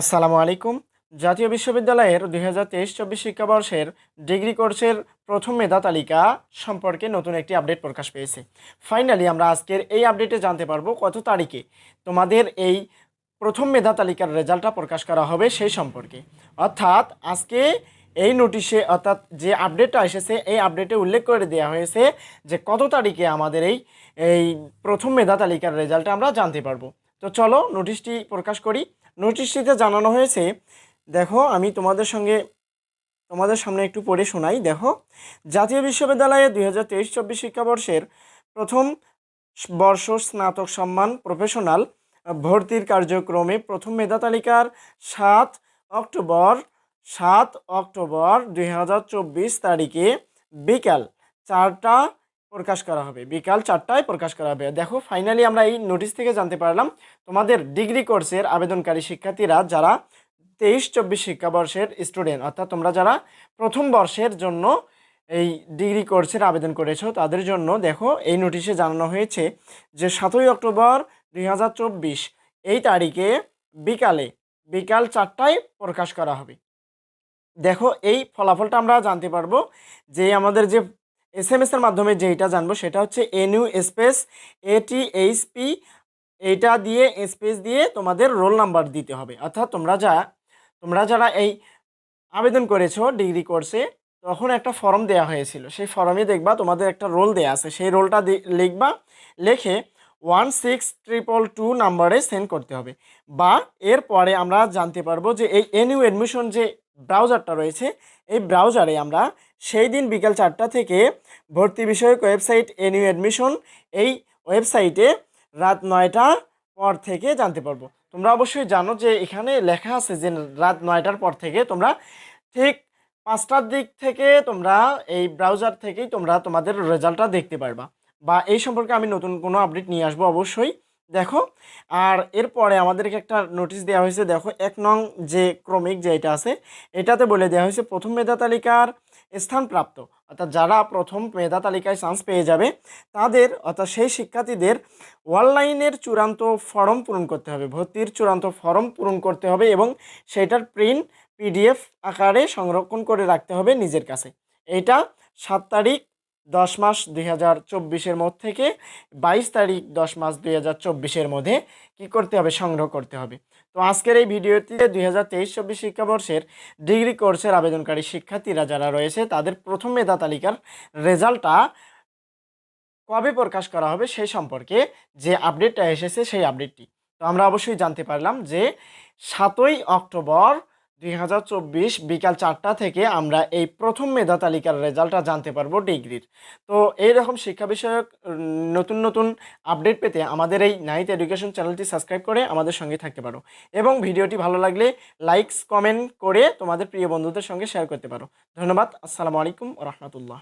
আসসালামু আলাইকুম। জাতীয় বিশ্ববিদ্যালয়ের দুই হাজার তেইশ চব্বিশ শিক্ষাবর্ষের ডিগ্রি কোর্সের প্রথম মেধা তালিকা সম্পর্কে নতুন একটি আপডেট প্রকাশ পেয়েছে। ফাইনালি আমরা আজকের এই আপডেটে জানতে পারব কত তারিখে তোমাদের এই প্রথম মেধা তালিকার রেজাল্টটা প্রকাশ করা হবে সেই সম্পর্কে। অর্থাৎ আজকে এই নোটিশে, অর্থাৎ যে আপডেটটা এসেছে, এই আপডেটে উল্লেখ করে দেওয়া হয়েছে যে কত তারিখে আমাদের এই এই প্রথম মেধা তালিকার রেজাল্টটা আমরা জানতে পারব। তো চলো নোটিশটি প্রকাশ করি। নোটিশটিতে জানানো হয়েছে, দেখো আমি তোমাদের সঙ্গে, তোমাদের সামনে একটু পড়ে শোনাই, দেখো, জাতীয় বিশ্ববিদ্যালয়ে দুই হাজার তেইশ চব্বিশ শিক্ষাবর্ষের প্রথম বর্ষ স্নাতক সম্মান প্রফেশনাল ভর্তির কার্যক্রমে প্রথম মেধা তালিকার সাত অক্টোবর সাত অক্টোবর দুই হাজার চব্বিশ তারিখে বিকাল চারটা প্রকাশ করা হবে। বিকাল চারটায় প্রকাশ করা হবে। দেখো ফাইনালি আমরা এই নোটিশ থেকে জানতে পারলাম, তোমাদের ডিগ্রি কোর্সের আবেদনকারী শিক্ষার্থীরা যারা তেইশ, চব্বিশ শিক্ষাবর্ষের স্টুডেন্ট অর্থাৎ তোমরা যারা প্রথম বর্ষের জন্য এই ডিগ্রি কোর্সের আবেদন করেছ, তাদের জন্য দেখো, এই নোটিশে জানানো হয়েছে যে সাতই অক্টোবর দুই হাজার চব্বিশ, এই তারিখে বিকালে, বিকাল চারটায় প্রকাশ করা হবে। দেখো, এই ফলাফলটা আমরা জানতে পারব যে আমাদের যে এস এম এসের মাধ্যমে যেটা জানব সেটা হচ্ছে এনইউ স্পেস এটি এইচপি এইটা দিয়ে, স্পেস দিয়ে তোমাদের রোল নাম্বার দিতে হবে। অর্থাৎ তোমরা যা, তোমরা যারা এই আবেদন করেছ ডিগ্রি কোর্সে, তখন একটা ফর্ম দেওয়া হয়েছিল। সেই ফর্মে দেখবা তোমাদের একটা রোল দেওয়া আছে। সেই রোলটা লিখবা, লিখে ওয়ান সিক্স ট্রিপল টু নাম্বারে সেন্ড করতে হবে। বা এরপরে আমরা জানতে পারব যে এই এনইউ অ্যাডমিশন যে ব্রাউজারটা রয়েছে। এই ব্রাউজারে আমরা সেই দিন বিকাল চারটা থেকে ভর্তি বিষয়ক ওয়েবসাইট এনইউ অ্যাডমিশন এই ওয়েবসাইটে রাত নয়টা পর থেকে জানতে পারব। তোমরা অবশ্যই জানো যে এখানে লেখা আছে যে রাত নয়টার পর থেকে তোমরা ঠিক পাঁচটার দিক থেকে তোমরা এই ব্রাউজার থেকেই তোমরা তোমাদের রেজাল্টটা দেখতে পারবা। বা এই সম্পর্কে আমি নতুন কোনো আপডেট নিয়ে আসব অবশ্যই। দেখো, আর এরপরে আমাদেরকে একটা নোটিশ দেওয়া হয়েছে, দেখো, এক নং যে ক্রমিক যে এটা আছে, এটাতে বলে দেওয়া হয়েছে প্রথম মেধা তালিকার স্থানপ্রাপ্ত অর্থাৎ যারা প্রথম মেধা তালিকায় চান্স পেয়ে যাবে, তাদের, অর্থাৎ সেই শিক্ষার্থীদের অনলাইনের চূড়ান্ত ফর্ম পূরণ করতে হবে, ভর্তির চূড়ান্ত ফর্ম পূরণ করতে হবে এবং সেটার প্রিন্ট পিডিএফ আকারে সংরক্ষণ করে রাখতে হবে নিজের কাছে। এটা সাত তারিখ দশ মাস দুই হাজার চব্বিশের মধ্যে থেকে বাইশ তারিখ দশ মাস দুই হাজার চব্বিশের মধ্যে কী করতে হবে? সংগ্রহ করতে হবে। তো আজকের এই ভিডিওতে দুই হাজার তেইশ চব্বিশ শিক্ষাবর্ষের ডিগ্রি কোর্সের আবেদনকারী শিক্ষার্থীরা যারা রয়েছে, তাদের প্রথম মেধা তালিকার রেজাল্টটা কবে প্রকাশ করা হবে সেই সম্পর্কে যে আপডেটটা এসেছে সেই আপডেটটি। তো আমরা অবশ্যই জানতে পারলাম যে সাতই অক্টোবর দুই হাজার চব্বিশ বিকাল চারটা থেকে আমরা এই প্রথম মেধা তালিকার রেজাল্টটা জানতে পারব ডিগ্রির। তো এইরকম শিক্ষা বিষয়ক নতুন নতুন আপডেট পেতে আমাদের এই নাইট এডুকেশন চ্যানেলটি সাবস্ক্রাইব করে আমাদের সঙ্গে থাকতে পারো এবং ভিডিওটি ভালো লাগলে লাইকস, কমেন্ট করে তোমাদের প্রিয় বন্ধুদের সঙ্গে শেয়ার করতে পারো। ধন্যবাদ, আসসালামু আলাইকুম রহমতুল্লাহ।